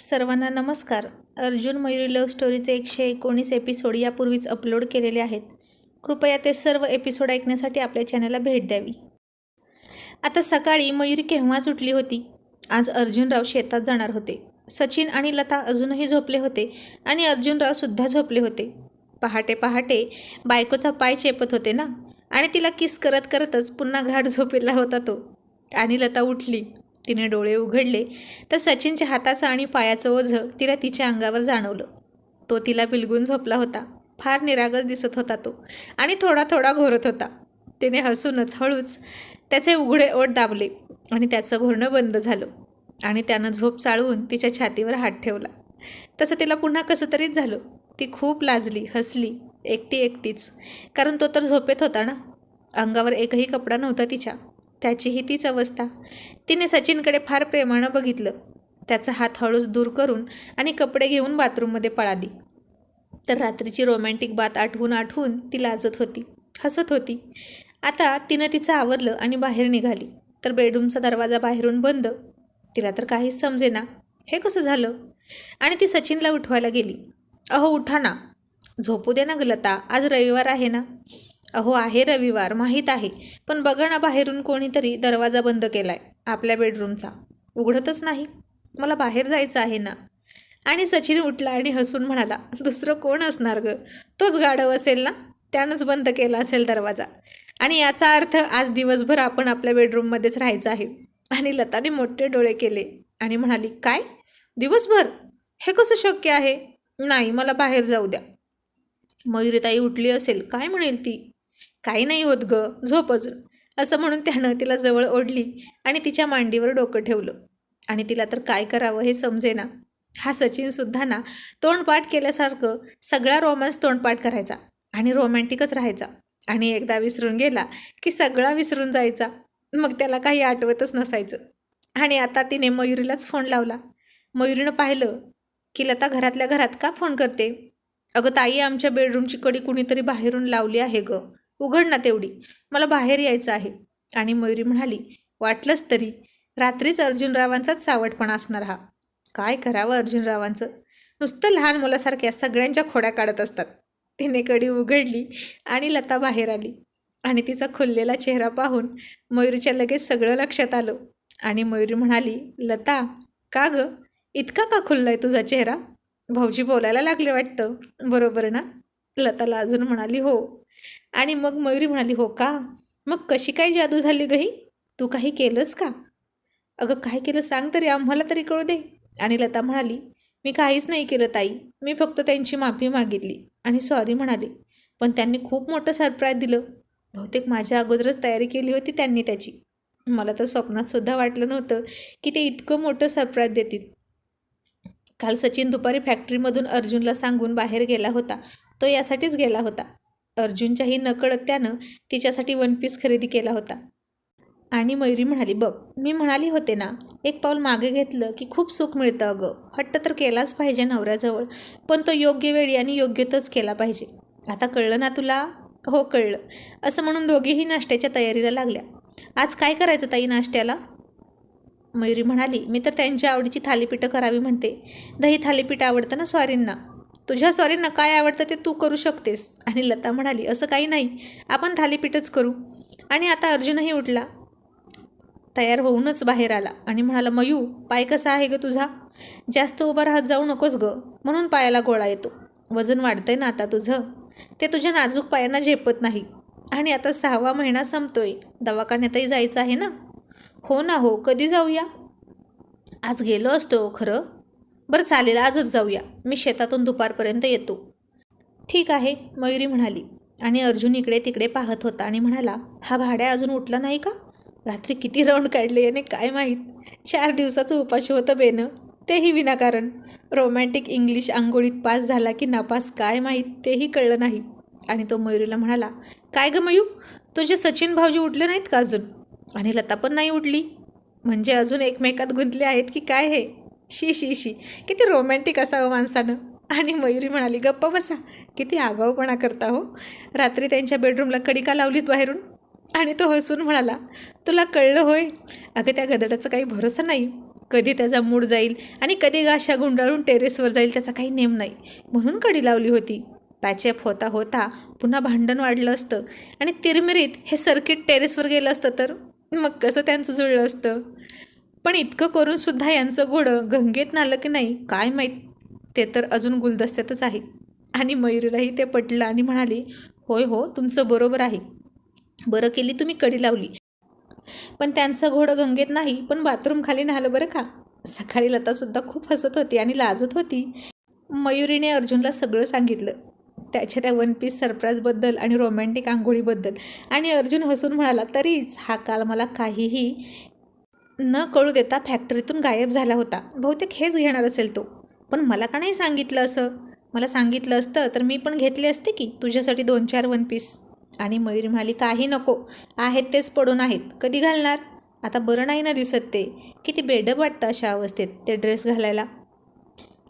सर्वांना नमस्कार. अर्जुन मयुरी लव्ह स्टोरीचे एकशे एकोणीस एपिसोड यापूर्वीच अपलोड केलेले आहेत. कृपया ते सर्व एपिसोड ऐकण्यासाठी आपल्या चॅनलला भेट द्यावी. आता सकाळी मयुरी केव्हाच उठली होती? आज अर्जुनराव शेतात जाणार होते. सचिन आणि लता अजूनही झोपले होते आणि अर्जुनरावसुद्धा झोपले होते. पहाटे पहाटे बायकोचा पाय चेपत होते ना? आणि तिला किस करत करतच पुन्हा घाट झोपेला होता तो. आणि लता उठली. तिने डोळे उघडले तर सचिनच्या हाताचं आणि पायाचं ओझं तिला तिच्या अंगावर जाणवलं. तो तिला बिलगून झोपला होता. फार निरागस दिसत होता तो आणि थोडा थोडा घोरत होता. तिने हसूनच हळूच त्याचे उघडे ओठ दाबले आणि त्याचं घोरणं बंद झालं आणि त्यानं झोप चाळवून तिच्या छातीवर हात ठेवला. तसं तिला पुन्हा कसं तरीच झालं. ती खूप लाजली हसली एकटी एकटीच. कारण तो तर झोपेत होता ना. अंगावर एकही कपडा नव्हता तिच्या. त्याचीही तीच अवस्था. तिने सचिनकडे फार प्रेमानं बघितलं. त्याचा हात हळूच दूर करून आणि कपडे घेऊन बाथरूममध्ये पळाली. तर रात्रीची रोमॅन्टिक बात आठवून आठवून ती लाजत होती हसत होती. आता तिनं तिचं आवरलं आणि बाहेर निघाली. तर बेडरूमचा दरवाजा बाहेरून बंद. तिला तर काहीच समजेना. हे कसं झालं? आणि ती सचिनला उठवायला गेली. अहो उठा ना. झोपू दे ना गलता आज रविवार आहे ना? अहो आहे रविवार माहीत आहे. पण बघा ना बाहेरून कोणीतरी दरवाजा बंद केलाय आपल्या बेडरूमचा उघडतच नाही. मला बाहेर जायचं आहे ना. आणि सचिन उठला आणि हसून म्हणाला दुसरं कोण असणार ग? तोच गाढव असेल ना? त्यानंच बंद केला असेल दरवाजा. आणि याचा अर्थ आज दिवसभर आपण आपल्या बेडरूममध्येच राहायचं आहे. आणि लताने मोठे डोळे केले आणि म्हणाली काय? दिवसभर? हे कसं शक्य आहे? नाही मला बाहेर जाऊ द्या. मयुरीताई उठली असेल. काय म्हणेल ती? काही नाही होत ग झोप अजून. असं म्हणून त्यानं तिला जवळ ओढली आणि तिच्या मांडीवर डोकं ठेवलं. आणि तिला तर काय करावं हे समजेना. हा सचिनसुद्धा ना तोंडपाठ केल्यासारखं सगळा रोमॅन्स तोंडपाठ करायचा आणि रोमॅन्टिकच राहायचा. आणि एकदा विसरून गेला की सगळा विसरून जायचा. मग त्याला काही आठवतच नसायचं. आणि आता तिने मयुरीलाच फोन लावला. मयुरीनं पाहिलं की लता घरातल्या घरात का फोन करते? अगं ताई आमच्या बेडरूमची कडी कुणीतरी बाहेरून लावली आहे गं. उघड ना तेवढी. मला बाहेर यायचं आहे. आणि मयुरी म्हणाली वाटलंच तरी. रात्रीच अर्जुनरावांचाच सावटपणा असणार हा. काय करावं अर्जुनरावांचं? नुसतं लहान मुलासारख्या सगळ्यांच्या खोड्या काढत असतात. तिने कडी उघडली आणि लता बाहेर आली. आणि तिचा खुललेला चेहरा पाहून मयुरीच्या लगेच सगळं लक्षात आलं. आणि मयुरी म्हणाली लता का ग? इतका का खुललाय तुझा चेहरा? भाऊजी बोलायला लागले वाटतं. बरोबर ना? लताला अजून म्हणाली हो. आणि मग मयुरी म्हणाली हो का? मग कशी काय जादू झाली गही तू काही केलंस का? अगं काय केलं सांग तरी आम्हाला तरी कळू दे. आणि लता म्हणाली मी काहीच नाही केलं ताई. मी फक्त त्यांची माफी मागितली. आणि सॉरी म्हणाली पण त्यांनी खूप मोठं सरप्राईज दिलं. बहुतेक माझ्या अगोदरच तयारी केली होती त्यांनी त्याची. मला तर स्वप्नातसुद्धा वाटलं नव्हतं की ते इतकं मोठं सरप्राईज देतील. काल सचिन दुपारी फॅक्टरीमधून अर्जुनला सांगून बाहेर गेला होता. तो यासाठीच गेला होता. अर्जुनच्याही नकळत त्यानं तिच्यासाठी वन पीस खरेदी केला होता. आणि मयुरी म्हणाली बघ मी म्हणाली होते ना एक पाऊल मागे घेतलं की खूप सुख मिळतं अगं. हट्ट तर केलाच पाहिजे नवऱ्याजवळ पण तो योग्य वेळी आणि योग्यतच केला पाहिजे. आता कळलं ना तुला? हो कळलं. असं म्हणून दोघेही नाश्त्याच्या तयारीला लागल्या. आज काय करायचं ताई नाश्त्याला? मयुरी म्हणाली मी तर त्यांच्या आवडीची थालीपीठं करावी म्हणते. दही थालीपीठ आवडतं ना स्वारींना? तुझ्या स्वारींना काय आवडतं ते तू करू शकतेस. आणि लता म्हणाली असं काही नाही. आपण थालीपीठच करू. आणि आता अर्जुनही उठला. तयार होऊनच बाहेर आला आणि म्हणाला मयू पाय कसा आहे ग तुझा? जास्त उभा राहत जाऊ नकोस ग. म्हणून पायाला गोळा येतो. वजन वाढतंय ना आता तुझं? ते तुझ्या नाजूक पायांना झेपत नाही. आणि आता सहावा महिना संपतोय. दवाखान्यातही जायचं आहे ना? हो ना हो. कधी जाऊया? आज गेलो असतो खरं. बरं चालेल आजच जाऊया. मी शेतातून दुपारपर्यंत येतो. ठीक आहे मयुरी म्हणाली. आणि अर्जुन इकडे तिकडे पाहत होता आणि म्हणाला हा भाड्या अजून उठला नाही का? रात्री किती राऊंड काढले याने काय माहीत? चार दिवसाचं उपाशी होतं बेनं. तेही विनाकारण. रोमॅन्टिक इंग्लिश आंघोळीत पास झाला की नापास काय माहीत तेही कळलं नाही. आणि तो मयुरीला म्हणाला काय गं मयू? तुझे सचिन भाऊजी उठले नाहीत का अजून? आणि लता पण नाही उठली? म्हणजे अजून एकमेकात गुंतले आहेत की काय हे? शी शी शी. किती रोमॅन्टिक असावं माणसानं. आणि मयुरी म्हणाली गप्प बसा. किती आगाऊपणा करता हो. रात्री त्यांच्या बेडरूमला कडी का लावलीत बाहेरून? आणि तो हसून म्हणाला तुला कळलं होय? अगं त्या गदडाचा काही भरोसा नाही. कधी त्याचा मूड जाईल आणि कधी गाशा गुंडाळून टेरेसवर जाईल त्याचा काही नेम नाही. म्हणून कडी लावली होती. पॅचअप होता होता. पुन्हा भांडण वाढलं असतं. आणि तिरमिरीत हे सर्किट टेरेसवर गेलं असतं तर? मग कसं त्यांचं जुळलं असतं? पण इतकं करूनसुद्धा यांचं घोडं गंगेत नालं की नाही काय माहीत? ते तर अजून गुलदस्त्यातच आहे. आणि मयुरीलाही ते पटलं आणि म्हणाली होय हो तुमचं बरोबर आहे. बरं केली तुम्ही कडी लावली. पण त्यांचं घोडं गंगेत नाही पण बाथरूम खाली नाहलं बरं का? सकाळी लतासुद्धा खूप हसत होती आणि लाजत होती. मयुरीने अर्जुनला सगळं सांगितलं. त्याच्या त्या वन पीस सरप्राईजबद्दल आणि रोमॅन्टिक आंघोळीबद्दल. आणि अर्जुन हसून म्हणाला तरीच हा काल मला काहीही न कळू देता फॅक्टरीतून गायब झाला होता. बहुतेक हेच घेणार असेल तो. पण मला का नाही सांगितलं असं? मला सांगितलं असतं तर मी पण घेतले असते की तुझ्यासाठी दोन चार वन पीस आणि मयुरी म्हणाली काही नको. आहेत तेच पडून आहेत. कधी घालणार? आता बरं नाही ना दिसत ते. किती बेडब वाटतं अशा अवस्थेत ते ड्रेस घालायला.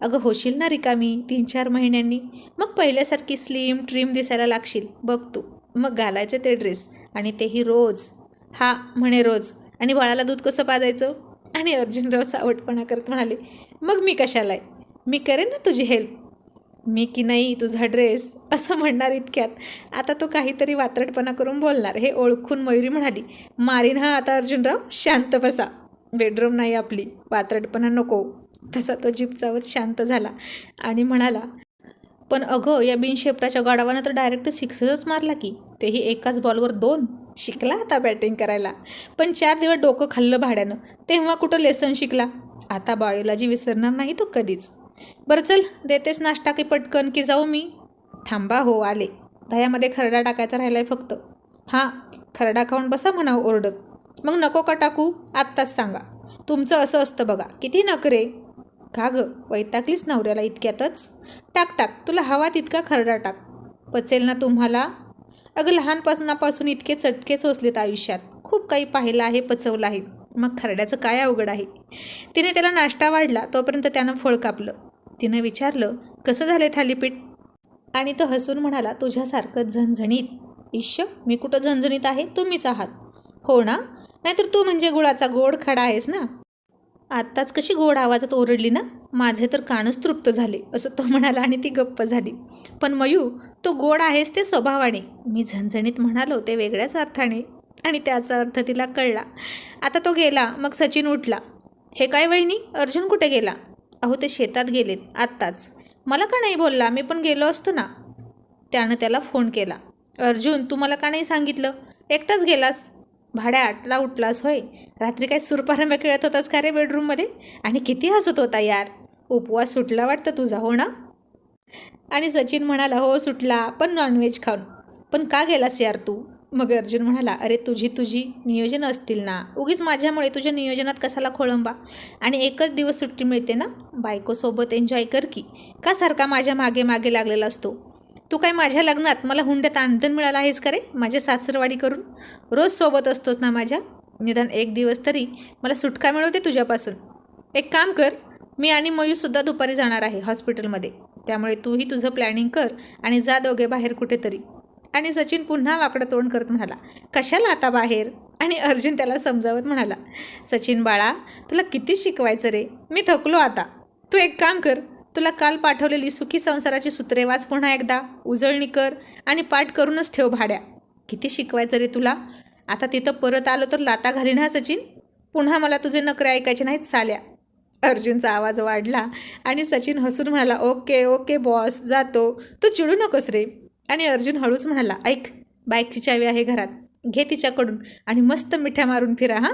अगं होशील ना रिकामी तीन चार महिन्यांनी. मग पहिल्यासारखी स्लिम ट्रिम दिसायला लागशील. बघ तू. मग घालायचे ते ड्रेस आणि तेही रोज. हा म्हणे रोज. आणि बाळाला दूध कसं पाजायचं? आणि अर्जुनराव सावटपणा करत म्हणाले मग मी कशाला आहे? मी करेन ना तुझी हेल्प मी की नाही तुझा ड्रेस असं म्हणणार इतक्यात. आता तो काहीतरी वात्रटपणा करून बोलणार. हे ओळखून मयुरी म्हणाली मारीन हा आता अर्जुनराव शांत बसा. बेडरूम नाही आपली वात्रटपणा नको. तसा तो जीप चावत शांत झाला आणि म्हणाला पण अगं या बिनशेपटाच्या गाडावानं तर डायरेक्ट सिक्सच मारला की तेही एकाच बॉलवर दोन? शिकला आता बॅटिंग करायला. पण चार दिवस डोकं खाल्लं भाड्यानं. तेव्हा कुठं लेसन शिकला? आता बायोलॉजी विसरणार नाही तो कधीच. बरं चल देतेस नाश्ता की पटकन की जाऊ मी? थांबा हो आले. दह्यामध्ये खरडा टाकायचा आहे फक्त. हां खरडा खाऊन बसा म्हणावं ओरडत. मग नको का टाकू? आत्ताच सांगा. तुमचं असं असतं बघा. किती नकरे का गं? वैतागलीच नवऱ्याला इतक्यातच? टाक टाक. तुला हवा तितका खरडा टाक. पचेल ना तुम्हाला? अगं लहानपासनापासून इतके चटके सोसलेत आयुष्यात. खूप काही पाहिलं आहे पचवलं आहे. मग खरड्याचं काय अवघड आहे? तिने त्याला नाश्ता वाढला तोपर्यंत त्यानं फळ कापलं. तिनं विचारलं कसं झालं थालीपीठ? आणि तो हसून म्हणाला तुझ्यासारखं झणझणीत. इश्य मी कुठं झणझणीत आहे? तुम्हीच आहात. हो ना? नाहीतर तू म्हणजे गुळाचा गोड खडा आहेस ना? आत्ताच कशी गोड आवाजात ओरडली ना? माझे तर कानच तृप्त झाले असं तो म्हणाला आणि ती गप्प झाली. पण मयू तो गोड आहेस ते स्वभावाने. मी झणझणीत म्हणालो ते वेगळ्याच अर्थाने. आणि त्याचा अर्थ तिला कळला. आता तो गेला मग सचिन उठला. हे काय वहिनी? अर्जुन कुठे गेला? अहो ते शेतात गेलेत आत्ताच. मला का नाही बोलला? मी पण गेलो असतो ना. त्यानं त्याला फोन केला. अर्जुन तू मला का नाही सांगितलं? एकटाच गेलास. भाड्या आटला उठलास होय? रात्री काय सुरपारंब्या खेळत होतास का रे बेडरूममध्ये आणि किती हसत होता यार. उपवास सुटला वाटतं तुझा हो ना? आणि सचिन म्हणाला हो सुटला पण नॉनव्हेज खाऊन. पण का गेलास यार तू? मग अर्जुन म्हणाला अरे तुझी तुझी नियोजन असतील ना. उगीच माझ्यामुळे तुझ्या नियोजनात कसाला खोळंबा? आणि एकच दिवस सुट्टी मिळते ना? बायकोसोबत एन्जॉय कर की. का सारखा माझ्या मागे मागे लागलेला असतो? तू काय माझ्या लग्नात मला हुंड्यात आंदण मिळाला आहेस का रे? माझ्या सासरवाडी करून? रोज सोबत असतोस ना माझ्या? निदान एक दिवस तरी मला सुटका मिळवते तुझ्यापासून. एक काम कर मी आणि मयूसुद्धा दुपारी जाणार आहे हॉस्पिटलमध्ये. त्यामुळे तूही तुझं प्लॅनिंग कर आणि जा दोघे बाहेर कुठेतरी. आणि सचिन पुन्हा वाकडं तोंड करत म्हणाला कशाला आता बाहेर? आणि अर्जुन त्याला समजावत म्हणाला सचिन बाळा तुला किती शिकवायचं रे? मी थकलो आता. तू एक काम कर तुला काल पाठवलेली सुखी संसाराची सूत्रे वाच पुन्हा एकदा. उजळणी कर आणि पाठ करूनच ठेव भाड्या. किती शिकवायचं रे तुला? आता तिथं परत आलो तर लाता घालीन हा सचिन? पुन्हा मला तुझे नकरे ऐकायचे नाहीत साल्या. अर्जुनचा आवाज वाढला आणि सचिन हसून म्हणाला ओके ओके बॉस जातो. तू चिडू नकोस रे. आणि अर्जुन हळूच म्हणाला ऐक बाईकची चावी आहे घरात. घे तिच्याकडून आणि मस्त मिठ्या मारून फिरा हां.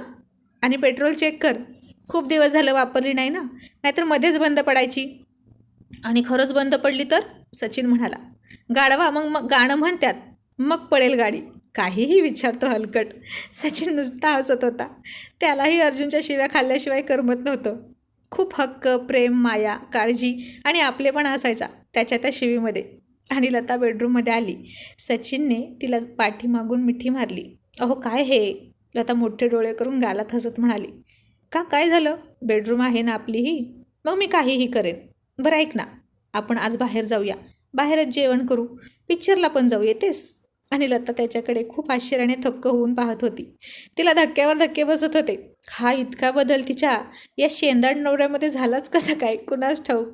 आणि पेट्रोल चेक कर. खूप दिवस झालं वापरली नाही ना? नाहीतर मध्येच बंद पडायची. आणि खरंच बंद पडली तर? सचिन म्हणाला. गाडवा मग मग गाणं म्हणतात मग पळेल गाडी. काहीही विचारतो हलकट. सचिन नुसता हसत होता. त्यालाही अर्जुनच्या शिव्या खाल्ल्याशिवाय करमत नव्हतं. खूप हक्क प्रेम माया काळजी आणि आपलेपण असायचा त्याच्या त्या शिवीमध्ये. आणि लता बेडरूममध्ये आली. सचिनने तिला पाठीमागून मिठी मारली. अहो काय हे? लता मोठे डोळे करून गालात हसत म्हणाली. का काय झालं? बेडरूम आहे ना आपलीही? मग मी काहीही करेन. बरं ऐक ना आपण आज बाहेर जाऊया. बाहेरच जेवण करू. पिक्चरला पण जाऊ येतेस? आणि लता त्याच्याकडे खूप आश्चर्याने थक्क होऊन पाहत होती. तिला धक्क्यावर धक्के बसत होते. हा इतका बदल तिच्या या शेंदाड नवऱ्यामध्ये झालाच कसा काय? कुणास ठाऊक?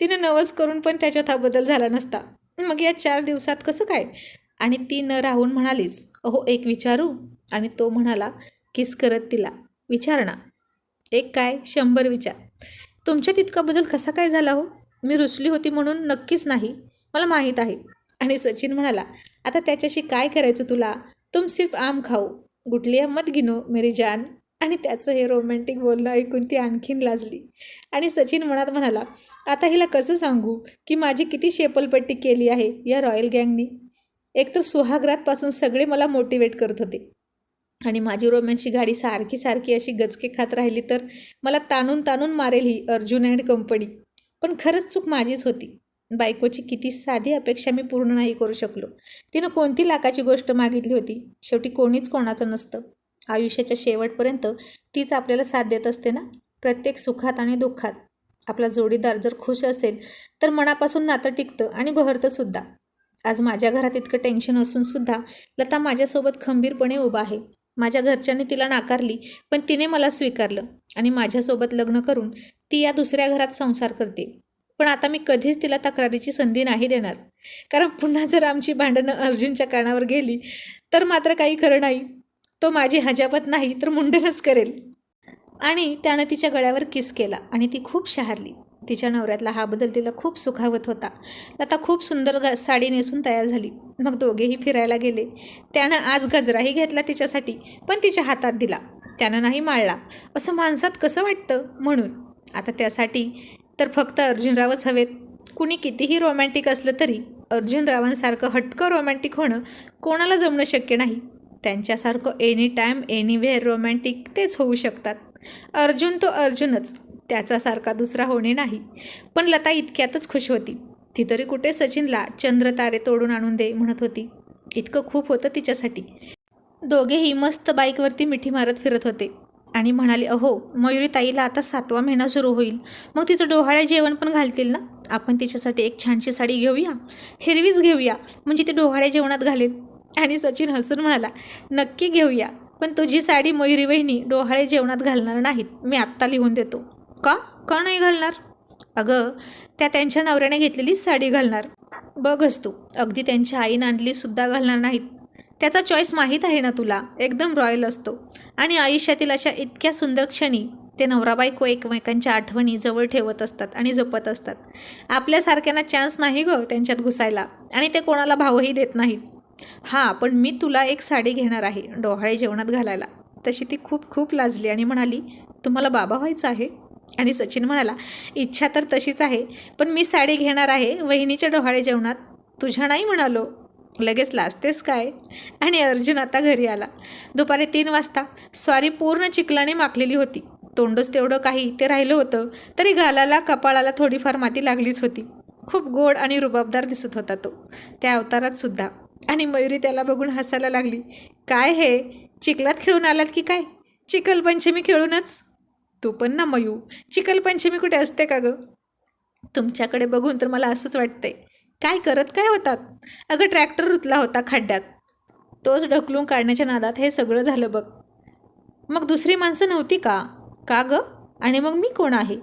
तिने नवस करून पण त्याच्यात हा बदल झाला नसता. मग या चार दिवसात कसं काय? आणि ती न राहून म्हणालीस अहो एक विचारू? आणि तो म्हणाला किस करत तिला? विचार ना. एक काय? शंभर विचार. तुमच्यात इतका बदल कसा काय झाला हो? मी रुचली होती म्हणून नक्कीच नाही. मला माहीत आहे. आणि सचिन म्हणाला आता त्याच्याशी काय करायचं तुला? तुम सिर्फ आम खाऊ गुटलिया मत गिनो मेरी जान. आणि त्याचं हे रोमॅन्टिक बोलणं ऐकून ती आणखीन लाजली. आणि सचिन मनात म्हणाला आता हिला कसं सांगू की माझी किती शेपलपट्टी केली आहे या रॉयल गँगनी? एकतर सुहागरातपासून सगळे मला मोटिवेट करत होते. आणि माझी रोमॅन्सची गाडी सारखी सारखी अशी गचके खात राहिली तर मला ताणून ताणून मारेल ही अर्जुन अँड कंपनी. पण खरंच चूक माझीच होती. बायकोची किती साधी अपेक्षा मी पूर्ण नाही करू शकलो. तिनं कोणती लाखाची गोष्ट मागितली होती? शेवटी कोणीच कोणाचं नसतं. आयुष्याच्या शेवटपर्यंत तीच आपल्याला साथ देत असते ना? प्रत्येक सुखात आणि दुःखात. आपला जोडीदार जर खुश असेल तर मनापासून नातं टिकतं आणि बहरतं सुद्धा. आज माझ्या घरात इतकं टेन्शन असूनसुद्धा लता माझ्यासोबत खंबीरपणे उभा आहे. माझ्या घरच्यांनी तिला नाकारली पण तिने मला स्वीकारलं आणि माझ्यासोबत लग्न करून ती या दुसऱ्या घरात संसार करते. पण आता मी कधीच तिला तक्रारीची संधी नाही देणार. कारण पुन्हा जर आमची भांडणं अर्जुनच्या कानावर गेली तर मात्र काही खरं नाही. तो माझी हजापत नाही तर मुंडनच करेल. आणि त्यानं तिच्या गळ्यावर किस केला आणि ती खूप शहारली. तिच्या नवऱ्यातला हा बदल तिला खूप सुखावत होता. लता खूप सुंदर ग साडी नेसून तयार झाली. मग दोघेही फिरायला गेले. त्यानं आज गजराही घेतला तिच्यासाठी पण तिच्या हातात दिला. त्यानं नाही माळला. असं माणसात कसं वाटतं? म्हणून. आता त्यासाठी तर फक्त अर्जुनरावच हवेत. कुणी कितीही रोमॅन्टिक असलं तरी अर्जुनरावांसारखं हटकं रोमॅन्टिक होणं कोणाला जमणं शक्य नाही. त्यांच्यासारखं एनी टाईम एनीवेअर रोमॅन्टिक तेच होऊ शकतात. अर्जुन तो अर्जुनच. त्याचासारखा दुसरा होणे नाही. पण लता इतक्यातच खुश होती. ती तरी कुठे सचिनला चंद्र तारे तोडून आणून दे म्हणत होती. इतकं खूप होतं तिच्यासाठी. दोघेही मस्त बाईकवरती मिठी मारत फिरत होते. आणि म्हणाले अहो मयुरी ताईला आता सातवा महिना सुरू होईल. मग तिचं डोहाळे जेवण पण घालतील ना? आपण तिच्यासाठी एक छानशी साडी घेऊया? हिरवीच घेऊया. म्हणजे ती डोहाळे जेवणात घालेल. आणि सचिन हसून म्हणाला नक्की घेऊया. पण तुझी साडी मयुरी वहिनी डोहाळे जेवणात घालणार नाहीत. मी आत्ता लिहून देतो. का? का नाही घालणार? अगं त्या त्यांच्या नवऱ्याने घेतलेलीच साडी घालणार. बघच तू. अगदी त्यांच्या आईनं आणली सुद्धा घालणार नाहीत. त्याचा चॉईस माहीत आहे ना तुला? एकदम रॉयल असतो. आणि आयुष्यातील अशा इतक्या सुंदर क्षणी ते नवरा बायको एकमेकांच्या आठवणी जवळ ठेवत असतात आणि जपत असतात. आपल्यासारख्यांना चान्स नाही गं त्यांच्यात घुसायला. आणि ते कोणाला भावही देत नाहीत. हां पण मी तुला एक साडी घेणार आहे डोहाळे जेवणात घालायला. तशी ती खूप खूप लाजली आणि म्हणाली तुम्हाला बाबा व्हायचं आहे? आणि सचिन म्हणाला इच्छा तर तशीच आहे पण मी साडी घेणार आहे वहिनीच्या डोहाळे जेवणात. तुझ्या नाही म्हणालो. लगेच लाजतेस काय? आणि अर्जुन आता घरी आला. दुपारी तीन वाजता स्वारी पूर्ण चिखलाने माखलेली होती. तोंडच तेवढं काही ते राहिलं होतं तरी गालाला कपाळाला थोडीफार माती लागलीच होती. खूप गोड आणि रुबाबदार दिसत होता तो. त्या अवतारात सुद्धा. आणि मयुरी त्याला बघून हसायला लागली. काय हे? चिखलात खेळून आलात की काय? चिखलपंचमी खेळूनच? तू पण ना मयू. चिखलपंचमी कुठे असते का गं? तुमच्याकडे बघून तर मला असंच वाटतंय. काय करत काय होतात? अगं ट्रॅक्टर रुतला होता खड्ड्यात तोच ढकलून काढण्याच्या नादात हे सगळं झालं बघ. मग दुसरी माणसं नव्हती का? का गं? आणि मग मी कोण आहे?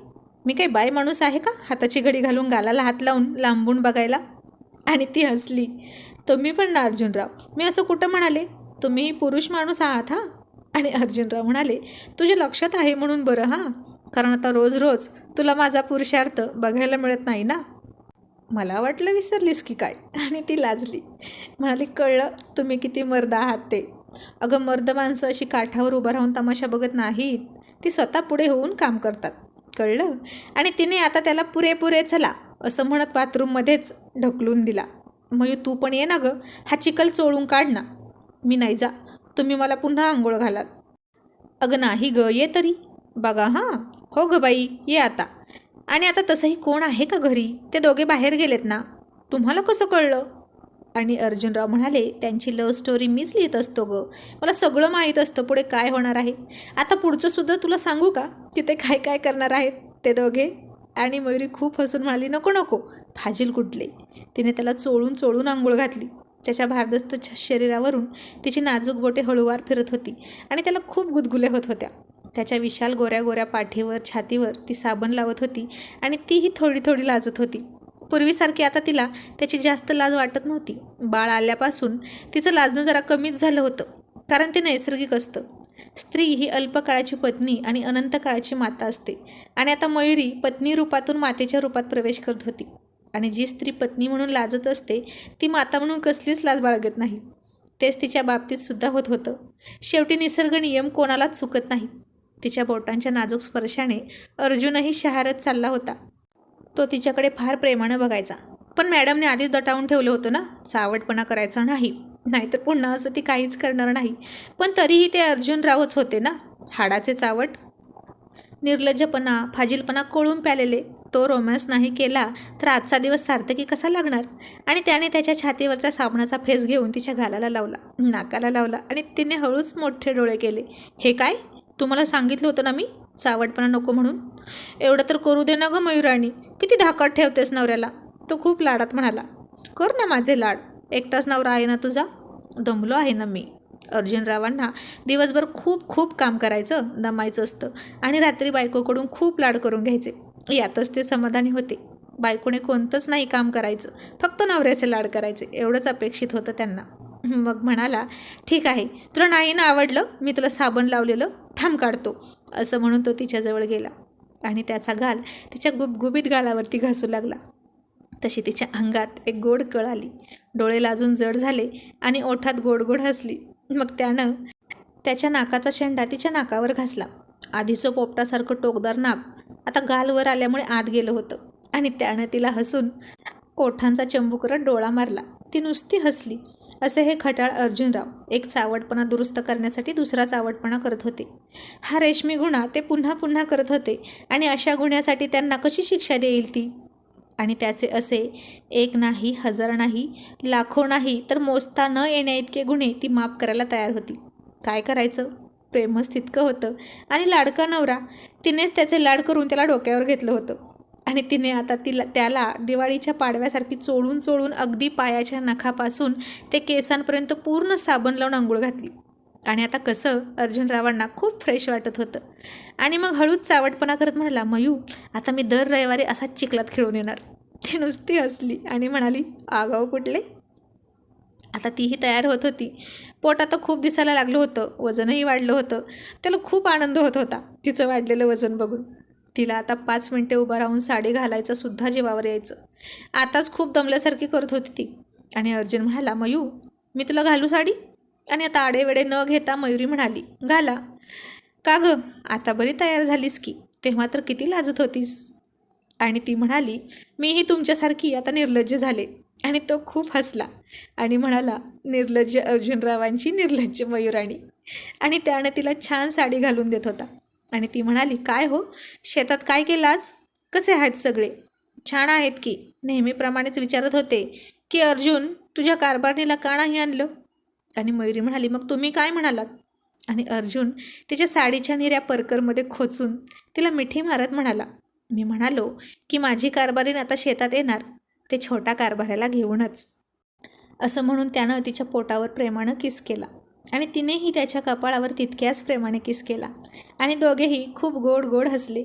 मी काही बाय माणूस आहे का हाताची घडी घालून गालाला हात लावून लांबून बघायला? आणि ती हसली. तुम्ही पण ना अर्जुनराव. मी असं कुठं म्हणाले? तुम्हीही पुरुष माणूस आहात हां? आणि अर्जुनराव म्हणाले तुझ्या लक्षात आहे म्हणून बरं हां? कारण आता रोज रोज तुला माझा पुरुषार्थ बघायला मिळत नाही ना? मला वाटलं विसरलीस की काय? आणि ती लाजली. म्हणाली कळलं तुम्ही किती मर्द आहात ते. अगं मर्द माणसं अशी काठावर उभं राहून तमाशा बघत नाहीत. ती स्वतः पुढे होऊन काम करतात. कळलं? आणि तिने आता त्याला पुरेपुरे चला असं म्हणत बाथरूममध्येच ढकलून दिला. मयू तू पण ये ना गं. हा चिखल चोळून काढ ना. मी नाही जा. तुम्ही मला पुन्हा आंघोळ घालाल. अगं नाही गं ये तरी. बघा हां. हो गं बाई ये आता. आणि आता तसंही कोण आहे का घरी? ते दोघे बाहेर गेलेत ना. तुम्हाला कसं कळलं? आणि अर्जुनराव म्हणाले त्यांची लव्ह स्टोरी मीच लिहित असतो गं. मला सगळं माहीत असतं. पुढे काय होणार आहे? आता पुढचंसुद्धा तुला सांगू का? तिथे काय काय करणार आहेत ते दोघे? आणि मयुरी खूप हसून म्हणाली नको नको फाजील कुठले? तिने त्याला चोळून चोळून आंघोळ घातली. त्याच्या भारदस्त छ- शरीरावरून तिची नाजूक बोटे हळूवार फिरत होती आणि त्याला खूप गुदगुल्या होत होत्या. त्याच्या विशाल गोऱ्या गोऱ्या पाठीवर छातीवर ती साबण लावत होती आणि तीही थोडी थोडी लाजत होती. पूर्वीसारखी आता तिला त्याची जास्त लाज वाटत नव्हती. बाळ आल्यापासून तिचं लाजणं जरा कमीच झालं होतं कारण ते नैसर्गिक असतं. स्त्री ही अल्पकाळाची पत्नी आणि अनंत काळाची माता असते. आणि आता मयुरी पत्नी रूपातून मातेच्या रूपात प्रवेश करत होती. आणि जी स्त्री पत्नी म्हणून लाजत असते ती माता म्हणून कसलीच लाज बाळगत नाही. तेच तिच्या बाबतीत सुद्धा होत होतं. शेवटी निसर्ग नियम कोणालाच चुकत नाही. तिच्या बोटांच्या नाजूक स्पर्शाने अर्जुनही शहारत चालला होता. तो तिच्याकडे फार प्रेमानं बघायचा. पण मॅडमने आधीच दटावून ठेवलं होतं ना? चावटपणा करायचा नाही. नाहीतर पुन्हा असं ती काहीच करणार नाही. पण तरीही ते अर्जुन रावच होते ना? हाडाचे चावट? निर्लज्जपणा फाजीलपणा कोळून प्यालेले. तो रोमॅन्स नाही केला तर आजचा दिवस सार्थकी कसा लागणार? आणि त्याने त्याच्या छातीवरचा साबणाचा फेस घेऊन तिच्या गालाला लावला नाकाला लावला आणि तिने हळूच मोठे डोळे केले. हे काय? तुम्हाला सांगितलं होतं ना मी? चावटपणा नको म्हणून? एवढं तर करू दे ना गं मयुराणी. किती धाकट ठेवतेस नवऱ्याला? तो खूप लाडात म्हणाला. कर ना माझे लाड. एकटाच नवरा आहे ना तुझा? दमलो आहे ना मी. अर्जुनरावांना दिवसभर खूप खूप काम करायचं दमायचं असतं आणि रात्री बायकोकडून खूप लाड करून घ्यायचे. यातच ते समाधानी होते. बायकोने कोणतंच नाही काम करायचं फक्त नवऱ्याचे लाड करायचे. एवढंच अपेक्षित होतं त्यांना. मग म्हणाला ठीक आहे तुला नाही ना आवडलं? मी तुला साबण लावलेलं? थांब काढतो. असं म्हणून तो तिच्याजवळ गेला आणि त्याचा गाल तिच्या गुबगुबीत गालावरती घासू लागला. तशी तिच्या अंगात एक गोड कळ आली. डोळे लाजून जड झाले आणि ओठात गोड गोड हसली. मग त्यानं त्याच्या नाकाचा शेंडा तिच्या नाकावर घासला. आधीचं पोपटासारखं टोकदार नाक आता गालवर आल्यामुळे आत गेलं होतं आणि त्यानं तिला हसून ओठांचा चंबू करत डोळा मारला. ती नुसती हसली. असे हे खटाळ अर्जुनराव एक चावटपणा दुरुस्त करण्यासाठी दुसरा चावटपणा करत होते. हा रेशमी गुन्हा ते पुन्हा पुन्हा करत होते आणि अशा गुन्ह्यासाठी त्यांना कशी शिक्षा देईल ती? आणि त्याचे असे एक नाही हजार नाही लाखो नाही तर मोजता न येण्या इतके गुन्हे ती माफ करायला तयार होती. काय करायचं? प्रेमच तितकं होतं. आणि लाडका नवरा तिनेच त्याचे लाड करून त्याला डोक्यावर घेतलं होतं. आणि तिने आता तिला त्याला दिवाळीच्या पाडव्यासारखी चोळून चोळून अगदी पायाच्या नखापासून ते केसांपर्यंत पूर्ण साबण लावून आंघोळ घातली. आणि आता कसं अर्जुनरावांना खूप फ्रेश वाटत होतं. आणि मग हळूच चावटपणा करत म्हणाला मयू आता मी दर रविवारी असाच चिखलात खेळून येणार. ती नुसती हसली आणि म्हणाली आगाव कुठले? आता तीही तयार होत होती. पोट आता खूप दिसायला लागलं होतं वजनही वाढलं होतं. त्याला खूप आनंद होत होता तिचं वाढलेलं वजन बघून. तिला आता पाच मिनटे उभं राहून साडी घालायचं सुद्धा जीवावर यायचं. आताच खूप दमल्यासारखी करत होती ती. आणि अर्जुन म्हणाला मयू मी तुला घालू साडी? आणि आता आडेवेडे न घेता मयुरी म्हणाली घाला. का गं? आता बरी तयार झालीस की. तेव्हा तर किती लाजत होतीस. आणि ती म्हणाली मीही तुमच्यासारखी आता निर्लज्ज झाले. आणि तो खूप हसला आणि म्हणाला निर्लज्ज अर्जुनरावांची निर्लज्ज मयुराणी. आणि त्यानं तिला छान साडी घालून देत होता. आणि ती म्हणाली काय हो? शेतात काय केलं आज? कसे आहेत सगळे? छान आहेत की. नेहमीप्रमाणेच विचारत होते की अर्जुन तुझ्या कारभारणीला का नाही आणलं? आणि मयुरी म्हणाली मग तुम्ही काय म्हणालात? आणि अर्जुन तिच्या साडीच्या निऱ्या परकरमध्ये खोचून तिला मिठी मारत म्हणाला मी म्हणालो की माझी कारभारीन आता शेतात येणार ते छोटा कारभाऱ्याला घेऊनच. असं म्हणून त्यानं तिच्या पोटावर प्रेमानं किस केला आणि तिनेही त्याच्या कपाळावर तितक्याच प्रेमाने किस केला आणि दोघेही खूप गोड गोड हसले.